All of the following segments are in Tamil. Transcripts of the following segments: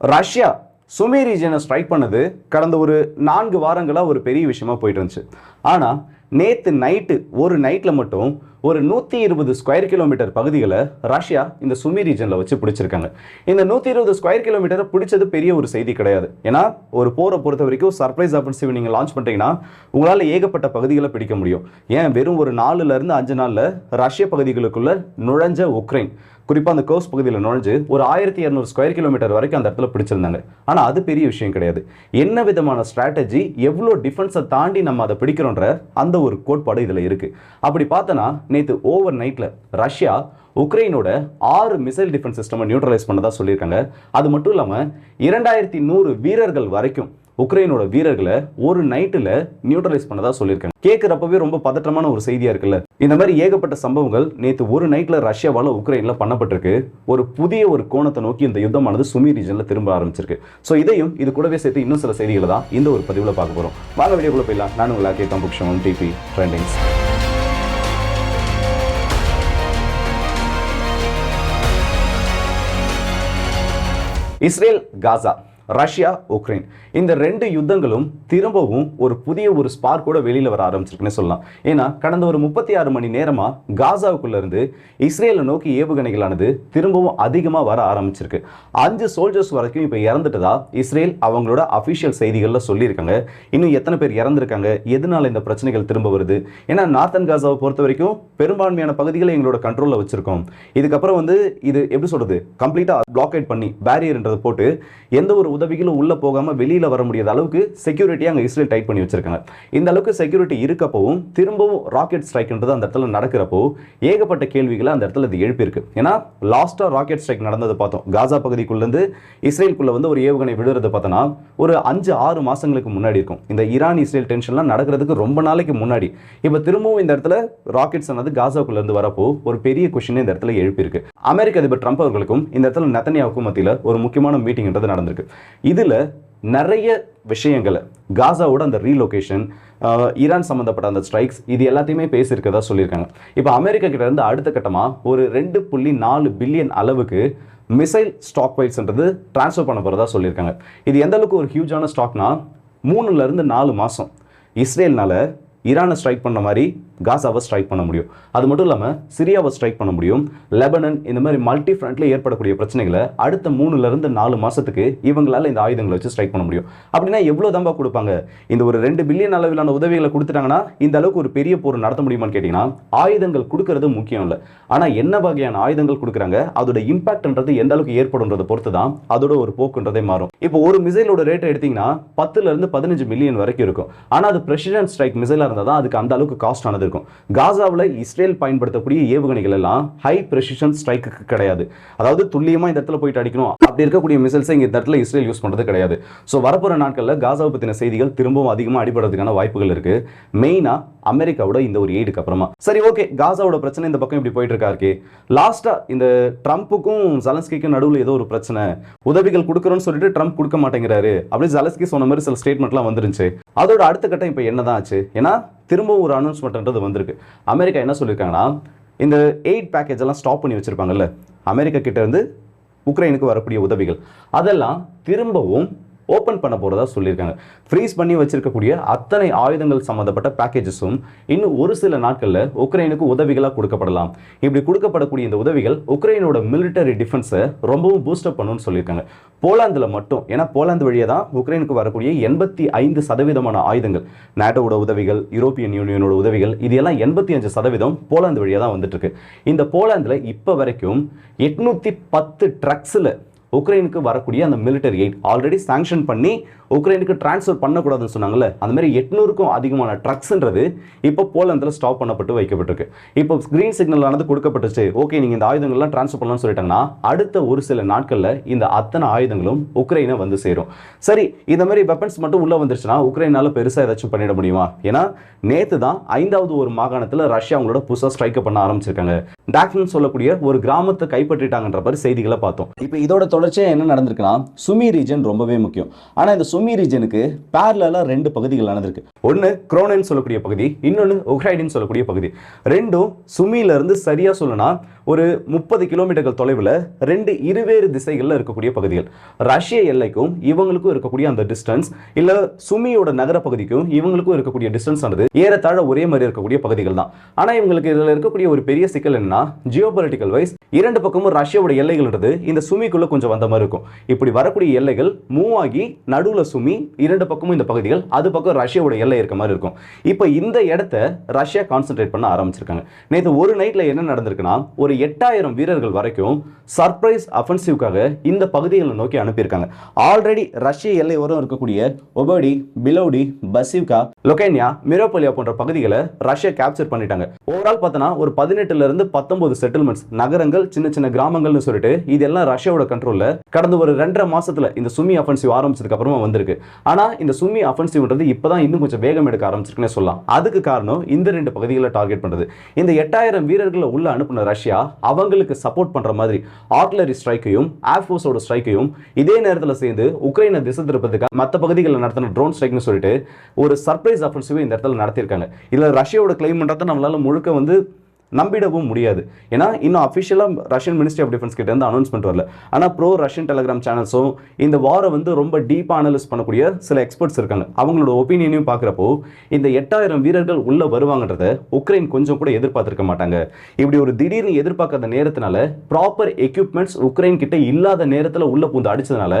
ரஷ்யா சுமி ரீஜனை ஸ்ட்ரைக் பண்ணது கடந்த ஒரு நான்கு வாரங்களாக ஒரு பெரிய விஷயமா போயிட்டு இருந்துச்சு ஆனால் நேற்று நைட்டு ஒரு நைட்டில் மட்டும் ஒரு நூற்றி இருபது ஸ்கொயர் கிலோமீட்டர் பகுதிகளை ரஷ்யா இந்த சுமி ரீஜனில் வச்சு பிடிச்சிருக்காங்க. இந்த நூற்றி இருபது ஸ்கொயர் கிலோமீட்டரை பிடிச்சது பெரிய ஒரு செய்தி கிடையாது. ஏன்னா ஒரு போரை பொறுத்த வரைக்கும் சர்ப்ரைஸ் ஆஃபென்சிவ் நீங்கள் லான்ச் பண்ணுறீங்கன்னா உங்களால் ஏகப்பட்ட பகுதிகளை பிடிக்க முடியும். ஏன்? வெறும் ஒரு நாலுலேருந்து அஞ்சு நாளில் ரஷ்ய பகுதிகளுக்குள்ள நுழைஞ்ச உக்ரைன். குறிப்பாக அந்த கோஸ் பகுதியில் நுழைஞ்சு ஒரு ஆயிரத்தி இரநூறு ஸ்கொயர் கிலோமீட்டர் வரைக்கும் அந்த இடத்துல பிடிச்சிருந்தாங்க. ஆனால் அது பெரிய விஷயம் கிடையாது. என்ன விதமான ஸ்ட்ராட்டஜி எவ்வளோ டிஃபென்ஸை தாண்டி நம்ம அதை பிடிக்கிறோன்ற அந்த ஒரு கோட்பாடு இதில் இருக்குது அப்படி பார்த்தோன்னா நேற்று ஓவர் நைட்டில் ரஷ்யா உக்ரைனோட ஆறு மிசைல் டிஃபென்ஸ் சிஸ்டமை நியூட்ரலைஸ் பண்ணதாக சொல்லியிருக்காங்க. அது மட்டும் இல்லாமல் இரண்டாயிரத்தி நூறு வீரர்கள் வரைக்கும் உக்ரைனோட வீரர்களை ஒரு நைட்டில் நியூட்ரலைஸ் பண்ணதா சொல்லியிருக்காங்க கேட்குறப்பவே ரொம்ப பதற்றமான ஒரு செய்தியாக இருக்குல்ல? இந்த மாதிரி ஏகப்பட்ட சம்பவங்கள் நேற்று ஒரு நைட்டில் ரஷ்யாவால் உக்ரைனில் பண்ணப்பட்டிருக்கு. ஒரு புதிய ஒரு கோணத்தை நோக்கி இந்த யுத்தமானது சுமி ரீஜனில் திரும்ப ஆரம்பிச்சிருக்கு. ஸோ இதையும் இது கூடவே சேர்த்து இன்னும் சில செய்திகளை தான் இந்த ஒரு பதிவில் பார்க்க போகிறோம் வாங்க வீடியோக்குள்ளே போயிடலாம். நான் உங்களா K தம்புக்ஷம் DP trendings Israel Gaza. Russia Ukraine. இந்த ரெண்டு யுத்தங்களும் திரும்பவும் ஒரு புதிய ஒரு ஸ்பார்க் கூட வெளியில் வர ஆரம்பிச்சிருக்குன்னு சொல்லலாம். ஏன்னா கடந்த ஒரு முப்பத்தி ஆறு மணி நேரமாக காசாவுக்குள்ளேருந்து இஸ்ரேலை நோக்கி ஏவுகணைகளானது திரும்பவும் அதிகமாக வர ஆரம்பிச்சிருக்கு. அஞ்சு சோல்ஜர்ஸ் வரைக்கும் இப்போ இறந்துட்டதா இஸ்ரேல் அவங்களோட அஃபிஷியல் செய்திகளில் சொல்லியிருக்காங்க. இன்னும் எத்தனை பேர் இறந்துருக்காங்க? எதனால இந்த பிரச்சனைகள் திரும்ப வருது? ஏன்னா நார்த்தன் காசாவை பொறுத்த வரைக்கும் பெரும்பான்மையான பகுதிகளை எங்களோட கண்ட்ரோலில் வச்சுருக்கோம். இதுக்கப்புறம் வந்து இது எப்படி சொல்கிறது கம்ப்ளீட்டாக பிளாக்கேட் பண்ணி பேரியர்ன்றதை போட்டு எந்த ஒரு உதவிகளும் உள்ள போகாம வெளியில் வர முடியாத அளவுக்கு செக்யூரிட்டி அங்கே இஸ்ரேல் டைட் பண்ணி வச்சிருக்காங்க. இந்த அளவுக்கு செக்யூரிட்டி இருக்கப்பவும் திரும்பவும் ராக்கெட் ஸ்ட்ரைக்ன்றது அந்த இடத்துல நடக்கிறப்போ ஏகப்பட்ட கேள்விகளை அந்த இடத்துல இது எழுப்பியிருக்கு. ஏன்னா லாஸ்ட்டாக ராக்கெட் ஸ்ட்ரைக் நடந்ததை பார்த்தோம். காசா பகுதிக்குள்ளேருந்து இருந்து வந்து ஒரு ஏவுகணை விடுறதை பார்த்தோன்னா ஒரு அஞ்சு ஆறு மாசங்களுக்கு முன்னாடி இருக்கும். இந்த ஈரான் இஸ்ரேல் டென்ஷன்லாம் நடக்கிறதுக்கு ரொம்ப நாளைக்கு முன்னாடி. இப்போ திரும்பவும் இந்த இடத்துல ராக்கெட்ஸ் ஆனது காசாக்குள்ள இருந்து வரப்போ ஒரு பெரிய கொஷின் இந்த இடத்துல எழுப்பியிருக்கு. அமெரிக்க அதிபர் ட்ரம்ப் அவர்களுக்கும் இந்த இடத்துல நெத்தனியாவுக்கும் மத்தியில் ஒரு முக்கியமான மீட்டிங்ன்றது நடந்திருக்கு. இதில் நிறைய விஷயங்களை காசாவோட அந்த ரீலொகேஷன் ஈரான் சம்மந்தப்பட்ட அந்த ஸ்ட்ரைக்ஸ் இது எல்லாத்தையுமே பேசியிருக்கதா சொல்லியிருக்காங்க. இப்போ அமெரிக்கா கிட்ட இருந்து அடுத்த கட்டமாக ஒரு ரெண்டு புள்ளி நாலு பில்லியன் அளவுக்கு மிசைல் ஸ்டாக் வைட்ஸ்ன்றது ட்ரான்ஸ்ஃபர் பண்ண போகிறதா சொல்லியிருக்காங்க. இது எந்த அளவுக்கு ஒரு ஹியூஜான ஸ்டாக்னா மூணுலேருந்து நாலு மாதம் இஸ்ரேல்னால ஈரானை ஸ்ட்ரைக் பண்ண மாதிரி காசாவை ஸ்ட்ரைக் பண்ண முடியும். அது மட்டும் இல்லாமல் சிரியாவை ஸ்ட்ரைக் பண்ண முடியும். லெபனன் இந்த மாதிரி மல்டி ஃப்ரண்ட்ல ஏற்படக்கூடிய பிரச்சனைகளை அடுத்த மூணுலேருந்து நாலு மாதத்துக்கு இவங்களால் இந்த ஆயுதங்களை வச்சு ஸ்ட்ரைக் பண்ண முடியும். அப்படின்னா எவ்வளோ தம்பா கொடுப்பாங்க? இந்த ஒரு ரெண்டு பில்லியன் அளவிலான உதவிகளை கொடுத்துட்டாங்கன்னா இந்த அளவுக்கு ஒரு பெரிய போர் நடத்த முடியுமான்னு கேட்டிங்கன்னா ஆயுதங்கள் கொடுக்கறது முக்கியம் இல்லை. ஆனால் என்ன வகையான ஆயுதங்கள் கொடுக்குறாங்க? அதோட இம்பாக்ட்ன்றது எந்த அளவுக்கு ஏற்படும்ன்றதை பொறுத்து தான் அதோட ஒரு போக்குன்றதே மாறும். இப்போ ஒரு மிசைலோட ரேட் எடுத்தீங்கன்னா பத்துலேருந்து பதினஞ்சு மில்லியன் வரைக்கும் இருக்கும். ஆனால் அது பிரசிடென்ட் ஸ்ட்ரைக் மிசைலாக இருந்தால் தான் அதுக்கு அந்த அளவுக்கு காஸ்ட் ஆனது இருக்கும். காசாவில் இஸ்ரேல் பயன்படுத்தக்கூடிய ஏவுகணைகள் எல்லாம் ஹை ப்ரெசிஷன் ஸ்ட்ரைக்கு கிடையாது. அதாவது துல்லியமாக இந்த இடத்துல போயிட்டு அடிக்கணும். அப்படி இருக்கக்கூடிய மிசைல்ஸை இங்கே இந்த இடத்துல இஸ்ரேல் யூஸ் பண்ணுறது கிடையாது. ஸோ வரப்போகிற நாட்களில் காசாவை பற்றின செய்திகள் திரும்பவும் அதிகமாக அடிபடுறதுக்கான வாய்ப்புகள் இருக்கு. மெயினாக அமெரிக்காவோட இந்த ஒரு எய்டுக்கு அப்புறமா. சரி ஓகே காசாவோட பிரச்சனை இந்த பக்கம் இப்படி போயிட்டு இருக்கா லாஸ்டா இந்த ட்ரம்ப்புக்கும் ஜலன்ஸ்கிக்கும் நடுவில் ஏதோ ஒரு பிரச்சனை. உதவிகள் கொடுக்குறோன்னு சொல்லிட்டு ட்ரம்ப் கொடுக்க மாட்டேங்கிறாரு. அப்படி ஜலன்ஸ்கி சொன்ன மாதிரி சில ஸ்டேட்மெண்ட்லாம் வந்துருந்துச்சு. அதோட அடுத்த கட்டம் இப்போ என்னதான் ஆச்சு? ஏன்னா திரும்பவும் ஒரு அனௌன்ஸ்மெண்ட்ன்றது வந்திருக்கு. அமெரிக்கா என்ன சொல்லியிருக்காங்கன்னா இந்த எய்ட் பேக்கேஜ் எல்லாம் ஸ்டாப் பண்ணி வச்சுருப்பாங்கல்ல அமெரிக்கா கிட்டேருந்து உக்ரைனுக்கு வரக்கூடிய உதவிகள். அதெல்லாம் திரும்பவும் ஓப்பன் பண்ண போகிறதா சொல்லியிருக்காங்க. ஃப்ரீஸ் பண்ணி வச்சிருக்கக்கூடிய அத்தனை ஆயுதங்கள் சம்மந்தப்பட்ட பேக்கேஜஸும் இன்னும் ஒரு சில நாட்களில் உக்ரைனுக்கு உதவிகளாக கொடுக்கப்படலாம். இப்படி கொடுக்கப்படக்கூடிய இந்த உதவிகள் உக்ரைனோட மிலிட்டரி டிஃபென்ஸை ரொம்பவும் பூஸ்டப் பண்ணுன்னு சொல்லியிருக்காங்க. போலாந்தில் மட்டும் ஏன்னா போலாந்து வழியாக தான் உக்ரைனுக்கு வரக்கூடிய எண்பத்தி ஐந்து சதவீதமான ஆயுதங்கள். நாட்டோட உதவிகள் யூரோப்பியன் யூனியனோட உதவிகள் இது எல்லாம் எண்பத்தி அஞ்சு சதவீதம் போலாந்து வழியாக தான் வந்துட்டு இருக்கு. இந்த போலாந்தில் இப்போ வரைக்கும் எட்நூற்றி பத்து ட்ரக்ஸில் உக்ரைனுக்கு வரக்கூடிய அந்த மிலிட்டரி எய்ட் ஆல்ரெடி சாங்ஷன் பண்ணி உக்ரைனுக்கு டிரான்ஸ்ஃபர் பண்ணக்கூடாதுன்னு சொன்னாங்கல்ல? அந்த மாதிரி எட்நூறுக்கும் அதிகமான ட்ரக்ஸ்ன்றது இப்போ போலந்தில் ஸ்டாப் பண்ணப்பட்டு வைக்கப்பட்டிருக்கு. இப்போ கிரீன் சிக்னல் ஆனது கொடுக்கப்பட்டுச்சு. ஓகே நீங்கள் இந்த ஆயுதங்கள்லாம் ட்ரான்ஸ்ஃபர் பண்ணலாம்னு சொல்லிட்டாங்கன்னா அடுத்த ஒரு சில நாட்களில் இந்த அத்தனை ஆயுதங்களும் உக்ரைனை வந்து சேரும். சரி இந்த மாதிரி வெப்பன்ஸ் மட்டும் உள்ளே வந்துருச்சுன்னா உக்ரைனால் பெருசாக ஏதாச்சும் பண்ணிட முடியுமா? ஏன்னா நேற்று தான் ஐந்தாவது ஒரு மாகாணத்தில் ரஷ்யா அவங்களோட புதுசாக ஸ்ட்ரைக்கை பண்ண ஆரம்பிச்சிருக்காங்க. டாக்னு சொல்லக்கூடிய ஒரு கிராமத்தை கைப்பற்றிட்டாங்கன்ற மாதிரி செய்திகளை பார்த்தோம். இப்போ இதோட தொடர்ச்சியாக என்ன நடந்திருக்குன்னா சுமி ரீஜன் ரொம்பவே முக்கியம். ஆனால் இந்த சுமி ரீஜனுக்கு பேரலாக ரெண்டு பகுதிகள் நடந்திருக்கு. ஒன்று குரோனன் சொல்லக்கூடிய பகுதி இன்னொன்று ஒக்ரைடின்னு சொல்லக்கூடிய பகுதி. ரெண்டும் சுமியில இருந்து சரியாக சொல்லணும்னா ஒரு முப்பது கிலோமீட்டர்கள் தொலைவில் ரெண்டு இருவேறு திசைகளில் இருக்கக்கூடிய பகுதிகள். ரஷ்ய எல்லைக்கும் இவங்களுக்கும் இருக்கக்கூடிய அந்த டிஸ்டன்ஸ் இல்லை சுமியோட நகர பகுதிக்கும் இவங்களுக்கும் இருக்கக்கூடிய டிஸ்டன்ஸ் ஆனது ஏறத்தாழ ஒரே மாதிரி இருக்கக்கூடிய பகுதிகள் தான். ஆனால் இவங்களுக்கு இதில் இருக்கக்கூடிய ஒரு பெரிய சிக்கல் என்னன்னா ஜியோ பொலிட்டிக்கல் வைஸ் இரண்டு பக்கமும் ரஷ்யாவோட எல்லைகள்ன்றது இந்த சுமிக்குள்ள கொஞ்சம் வந்த மாதிரி இருக்கும். இப்படி வரக்கூடிய எல்லைகள் மூவ் ஆகி நடுவில் சுமி இரண்டு பக்கமும் இந்த பகுதிகள் அது பக்கம் ரஷ்யாவோட எல்லை இருக்க மாதிரி இருக்கும். இப்போ இந்த இடத்த ரஷ்யா கான்சென்ட்ரேட் பண்ண ஆரம்பிச்சிருக்காங்க. நேற்று ஒரு நைட்ல என்ன நடந்திருக்குன்னா ஒரு எட்டாயிரம் வீரர்கள் வரைக்கும் சர்ப்ரைஸ் அஃபென்சிவ்க்காக இந்த பகுதிகளை நோக்கி அனுப்பியிருக்காங்க. ஆல்ரெடி ரஷ்ய எல்லை ஓரம் இருக்கக்கூடிய ஒபடி பிலோடி பசிவ்கா லொகேனியா மிரோபோலியா போன்ற பகுதிகளை ரஷ்யா கேப்சர் பண்ணிட்டாங்க. ஓவரால் பார்த்தோன்னா ஒரு பதினெட்டுல இருந்து பத்தொன்பது செட்டில்மெண்ட்ஸ் நகரங்கள் சின்ன சின்ன கிராமங்கள்னு சொல்லிட்டு இதெல்லாம் ரஷ்யாவோட கண்ட்ரோல்ல கடந்த ஒரு ரெண்டரை மாசத்துல இந்த சுமி அஃபென்சிவ் ஆரம்பிச்சதுக்கு அப்புறமா வந்திருக்கு. ஆனா இந்த சுமி அஃபென்சிவ்ன்றது இப்பதான் இன்னும் கொஞ்சம் வேகம் எடுக்க ஆரம்பிச்சிருக்குன்னு சொல்லலாம். அதுக்கு காரணம் இந்த ரெண்டு பகுதிகளை டார்கெட் பண்றது. இந்த எட்டாயிரம் வீரர்களை உள்ள அனுப்புன ரஷ்யா அவங்களுக்கு சப்போர்ட் பண்ற மாதிரி ஆர்ட்லரி ஸ்ட்ரைக்கையும் ஏர்ஃபோர்ஸோட ஸ்ட்ரைக்கையும் இதே நேரத்தில் சேர்ந்து உக்ரைனை திசை திருப்பதுக்கு மற்ற பகுதிகளில் நடத்தின ட்ரோன் ஸ்ட்ரைக்னு சொல்லிட்டு ஒரு சர்ப்ரைஸ் அஃபென்சிவ் இந்த இடத்துல நடத்தியிருக்காங்க. இதில் ரஷ்யாவோட கிளைம் பண்ணுறத நம்மளால முழுக்க வந்து நம்பிடவும் முடியாது. ஏன்னா இன்னும் அஃபிஷியலாக ரஷ்யன் மினிஸ்ட்ரி ஆஃப் டிஃபென்ஸ் கிட்ட இருந்து அனௌன்ஸ்மெண்ட் வரல. ஆனால் ப்ரோ ரஷ்யன் டெலிகிராம் சேனல்ஸும் இந்த வாரை வந்து ரொம்ப டீப்பாக அனலைஸ் பண்ணக்கூடிய சில எக்ஸ்பர்ட்ஸ் இருக்காங்க. அவங்களோட ஒப்பீனியனையும் பார்க்குறப்போ இந்த எட்டாயிரம் வீரர்கள் உள்ளே வருவாங்கன்றத உக்ரைன் கொஞ்சம் கூட எதிர்பார்த்துருக்க மாட்டாங்க. இப்படி ஒரு திடீர்னு எதிர்பார்க்காத நேரத்தினால ப்ராப்பர் எக்யூப்மெண்ட்ஸ் உக்ரைன் கிட்ட இல்லாத நேரத்தில் உள்ளே பூந்து அடிச்சதுனால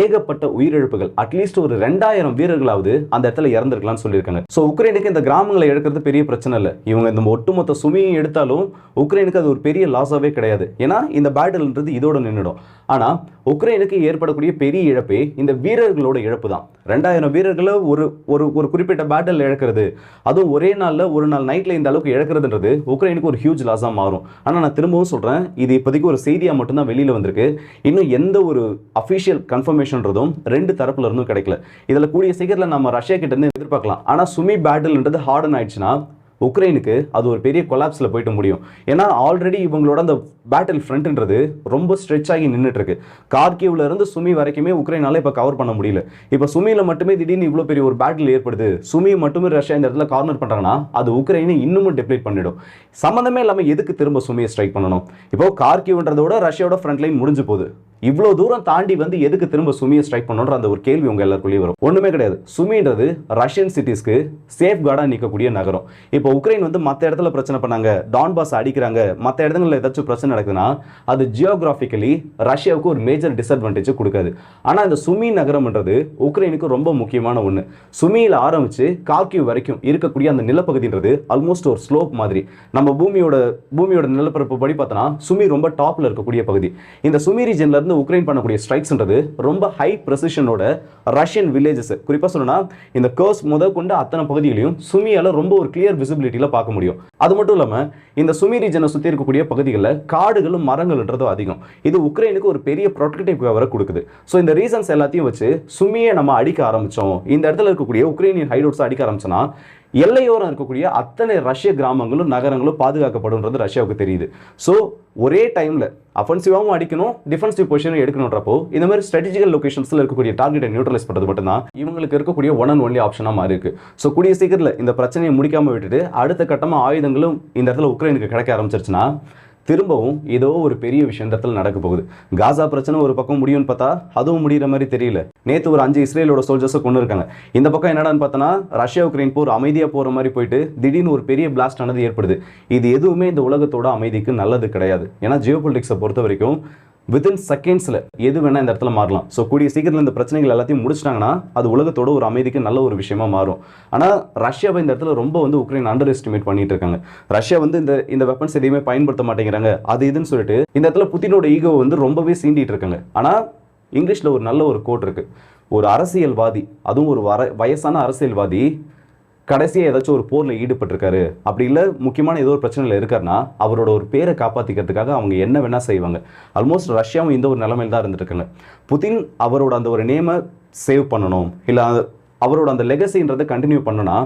ஏகப்பட்ட உயிரிழப்புகள் அட்லீஸ்ட் ஒரு ரெண்டாயிரம் வீரர்களாவது அந்த இடத்துல இறந்துருக்கலாம்னு சொல்லியிருக்காங்க. ஸோ உக்ரைனுக்கு இந்த கிராமங்களை எடுக்கிறது பெரிய பிரச்சனை இல்லை. இவங்க இந்த ஒட்டுமொத்த சுமையை எடுத்தாலும் உக்ரைனுக்கு அது ஒரு பெரிய லாஸாகவே கிடையாது. ஏன்னா இந்த பேட்டில்ன்றது இதோட நின்றுடும் ஆனால் உக்ரைனுக்கு ஏற்படக்கூடிய பெரிய இழப்பே இந்த வீரர்களோட இழப்பு தான். ரெண்டாயிரம் வீரர்களை ஒரு ஒரு ஒரு குறிப்பிட்ட பேட்டில் இழக்கிறது அதுவும் ஒரே நாளில் ஒரு நாள் நைட்டில் இந்த அளவுக்கு இழக்கிறதுன்றது உக்ரைனுக்கு ஒரு ஹியூஜ் லாஸாக மாறும். ஆனால் நான் திரும்பவும் சொல்கிறேன் இது இப்போதைக்கு ஒரு செய்தியாக மட்டும்தான் வெளியில் வந்திருக்கு. இன்னும் எந்த ஒரு அஃபிஷியல் கன்ஃபர்மேஷன்றதும் ரெண்டு தரப்புல இருந்தும் கிடைக்கல. இதில் கூடிய சீக்கிரத்தில் நம்ம ரஷ்யா கிட்டேருந்து எதிர்பார்க்கலாம். ஆனால் சுமி பேட்டில்ன்றது ஹார்டன் ஆயிடுச்சுன்னா உக்ரைனுக்கு அது ஒரு பெரிய கொலாப்ஸில் போயிட்டு முடியும். ஏன்னா ஆல்ரெடி இவங்களோட அந்த பேட்டில் ஃப்ரண்ட்ன்றது ரொம்ப ஸ்ட்ரெச் ஆகி நின்றுட்டு இருக்கு கார்கிவ்ல இருந்து சுமி வரைக்குமே உக்ரைனால இப்போ கவர் பண்ண முடியல. இப்போ சுமியில மட்டுமே திடீர்னு இவ்வளோ பெரிய ஒரு பேட்டில் ஏற்படுது. சுமி மட்டுமே ரஷ்யா இந்த இடத்துல கார்னர் பண்ணுறாங்கன்னா அது உக்ரைனை இன்னமும் டெப்ளேட் பண்ணிடும். சம்மந்தமே இல்லாமல் எதுக்கு திரும்ப சுமியை ஸ்ட்ரைக் பண்ணணும்? இப்போ கார்கிவ்ன்றதோட ரஷ்யாவோட ஃப்ரண்ட் லைன் முடிஞ்சு போகுது. இவ்வளோ தூரம் தாண்டி வந்து எதுக்கு திரும்ப சுமியை ஸ்ட்ரைக் பண்ணுன்ற அந்த ஒரு கேள்வி உங்கள் எல்லாருக்குள்ளேயும் வரும். ஒன்றுமே கிடையாது. சுமின்றது ரஷ்யன் சிட்டிஸ்க்கு சேஃப் கார்டாக நிற்கக்கூடிய நகரம். இப்போ உக்ரைன் வந்து மற்ற இடத்துல பிரச்சனை பண்ணாங்க. டான்பாஸ் அடிக்கிறாங்க. மற்ற இடங்களில் ஏதாச்சும் பிரச்சனை நடக்குதுன்னா அது ஜியோகிராஃபிக்கலி ரஷ்யாவுக்கு ஒரு மேஜர் டிஸ்அட்வான்டேஜ் கொடுக்காது. ஆனால் இந்த சுமி நகரம்ன்றது உக்ரைனுக்கு ரொம்ப முக்கியமான ஒன்று சுமியில் ஆரம்பித்து கார்கிவ் வரைக்கும் இருக்கக்கூடிய அந்த நிலப்பகுதின்றது ஆல்மோஸ்ட் ஒரு ஸ்லோப் மாதிரி. நம்ம பூமியோட பூமியோட நிலப்பரப்பு படி பார்த்தோன்னா சுமி ரொம்ப டாப்பில் இருக்கக்கூடிய பகுதி. இந்த சுமி ரீஜன்லேருந்து உக்ரைன் பண்ணக்கூடிய ஸ்ட்ரைக்ஸ்ன்றது ரொம்ப ஹை ப்ரெசிஷனோட ரஷ்யன் வில்லேஜஸ் குறிப்பாக சொல்லணும்னா இந்த கர்ஸ் முத கொண்டு அத்தனை பகுதிகளையும் சுமியால் ரொம்ப ஒரு கிளியர் விசிபிலிட்டியில் பார்க்க முடியும். அது மட்டும் இல்லாமல் இந்த சுமி ரீஜனை சுற்றி இருக்கக்கூடிய பகுதிகளில் கார் காடுகளும் மரங்கள்ன்றதும் அதிகம். இது உக்ரைனுக்கு ஒரு பெரிய ப்ரொடக்டிவ் பவரை கொடுக்குது. ஸோ இந்த ரீசன்ஸ் எல்லாத்தையும் வச்சு சுமியை நம்ம அடிக்க ஆரம்பித்தோம் இந்த இடத்துல இருக்கக்கூடிய உக்ரைனியன் ஹைடோட்ஸ் அடிக்க ஆரம்பிச்சோன்னா எல்லையோரம் இருக்கக்கூடிய அத்தனை ரஷ்ய கிராமங்களும் நகரங்களும் பாதுகாக்கப்படும்ன்றது ரஷ்யாவுக்கு தெரியுது. ஸோ ஒரே டைமில் அஃபென்சிவாகவும் அடிக்கணும் டிஃபென்சிவ் பொசிஷனும் எடுக்கணுன்றப்போ இந்த மாதிரி ஸ்ட்ராட்டஜிக்கல் லொகேஷன்ஸில் இருக்கக்கூடிய டார்கெட்டை நியூட்ரலைஸ் பண்ணுறது மட்டும்தான் இவங்களுக்கு இருக்கக்கூடிய ஒன் அண்ட் ஒன்லி ஆப்ஷனாக மாறி இருக்கு. ஸோ கூடிய சீக்கிரத்தில் இந்த பிரச்சனையை முடிக்காமல் விட்டுட்டு அடுத்த கட்டமாக ஆயுதங்களும் இந்த இடத்துல உக்ரைனுக்கு கிடைக்க ஆரம்பிச்சிருச்சுன்னா திரும்பவும் ஏதோ ஒரு பெரிய விஷயம் இந்த இடத்துல நடக்க போகுது. காசா பிரச்சனை ஒரு பக்கம் முடியும்னு பார்த்தா அதுவும் முடிகிற மாதிரி தெரியல. நேற்று ஒரு அஞ்சு இஸ்ரேலோட சோல்ஜர்ஸை கொண்டு இருக்காங்க. இந்த பக்கம் என்னடான்னு பார்த்தோன்னா ரஷ்யா உக்ரைன் போர் அமைதியாக போகிற மாதிரி போயிட்டு திடீர்னு ஒரு பெரிய பிளாஸ்ட் ஆனது ஏற்படுது. இது எதுவுமே இந்த உலகத்தோட அமைதிக்கு நல்லது கிடையாது. ஏன்னா ஜியோ பொலிட்டிக்ஸை பொறுத்த வரைக்கும் வித்தின் செகண்ட்ஸில் எது வேணால் இந்த இடத்துல மாறலாம். ஸோ கூடிய சீக்கிரத்தில் இந்த பிரச்சனைகள் எல்லாத்தையும் முடிச்சிட்டாங்கன்னா அது உலகத்தோட ஒரு அமைதிக்கு நல்ல ஒரு விஷயமா மாறும். ஆனால் ரஷ்யாவை இந்த இடத்துல ரொம்ப வந்து உக்ரைன் அண்டர் எஸ்டிமேட் பண்ணிட்டு இருக்காங்க. ரஷ்யா வந்து இந்த இந்த வெப்பன்ஸ் எதையுமே பயன்படுத்த மாட்டேங்கிறாங்க. அது இதுன்னு சொல்லிட்டு இந்த இடத்துல புத்தினோட ஈகோ வந்து ரொம்பவே சீண்டிட்டு இருக்காங்க. ஆனால் இங்கிலீஷில் ஒரு நல்ல ஒரு கோட் இருக்குது ஒரு அரசியல்வாதி அதுவும் ஒரு வர வயசான அரசியல்வாதி கடைசியாக ஏதாச்சும் ஒரு போரில் ஈடுபட்டிருக்காரு. அப்படி இல்லை முக்கியமான ஏதோ ஒரு பிரச்சனையில் இருக்காருன்னா அவரோட ஒரு பேரை காப்பாற்றிக்கிறதுக்காக அவங்க என்ன வேணால் செய்வாங்க. ஆல்மோஸ்ட் ரஷ்யாவும் இந்த ஒரு நிலைமையில் தான் இருந்திருக்காங்க புதின் அவரோட அந்த ஒரு நேமை சேவ் பண்ணணும். இல்லை அவரோட அந்த லெகசின்றதை கண்டினியூ பண்ணணும்னா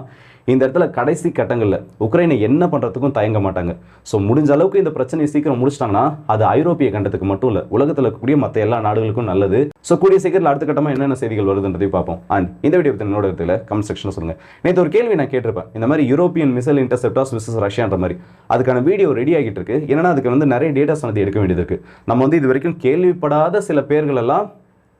இந்த இடத்துல கடைசி கட்டங்களில் உக்ரைனை என்ன பண்ணுறதுக்கும் தயங்க மாட்டாங்க. ஸோ முடிஞ்ச அளவுக்கு இந்த பிரச்சனையை சீக்கிரம் முடிச்சிட்டாங்கன்னா அது ஐரோப்பிய கண்டத்துக்கு மட்டும் இல்லை உலகத்தில் இருக்கக்கூடிய மற்ற எல்லா நாடுகளுக்கும் நல்லது. ஸோ கூடிய சீக்கிரத்தில் அடுத்த கட்டமாக என்னென்ன செய்திகள் வருதுன்றதையும் பார்ப்போம். அண்ட் இந்த வீடியோ பற்றி என்னோட இடத்துல கமெண்ட் செக்ஷனில் சொல்லுங்கள் நேற்று ஒரு கேள்வி நான் கேட்டிருப்பேன். இந்த மாதிரி யூரோப்பியன் மிசைல் இன்டர்செப்டார்ஸ் விசஸ் ரஷ்யான்ற மாதிரி. அதுக்கான வீடியோ ரெடி ஆகிட்டு இருக்கு. ஏன்னா அதுக்கு வந்து நிறைய டேட்டாஸ் வந்து எடுக்க வேண்டியது இருக்குது நம்ம வந்து இது வரைக்கும் கேள்விப்படாத சில பேர்கள் எல்லாம்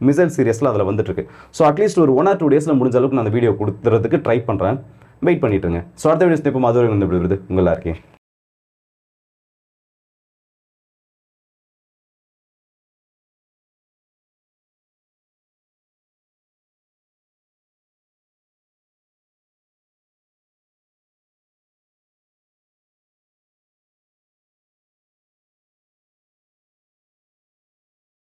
மிசைல் சீரியஸில் அதில் வந்துட்டு இருக்கு. ஸோ அட்லீஸ்ட் ஒரு ஒன் ஆர் டூ டேஸில் முடிஞ்ச அளவுக்கு நான் அந்த வீடியோ கொடுத்துறதுக்கு ட்ரை பண்ணுறேன் வெயிட் பண்ணிட்டுருங்க. ஸோ அடுத்த வீடியோஸ் இப்போ மதுரை வந்து விடுறது உங்களா இருக்கேன்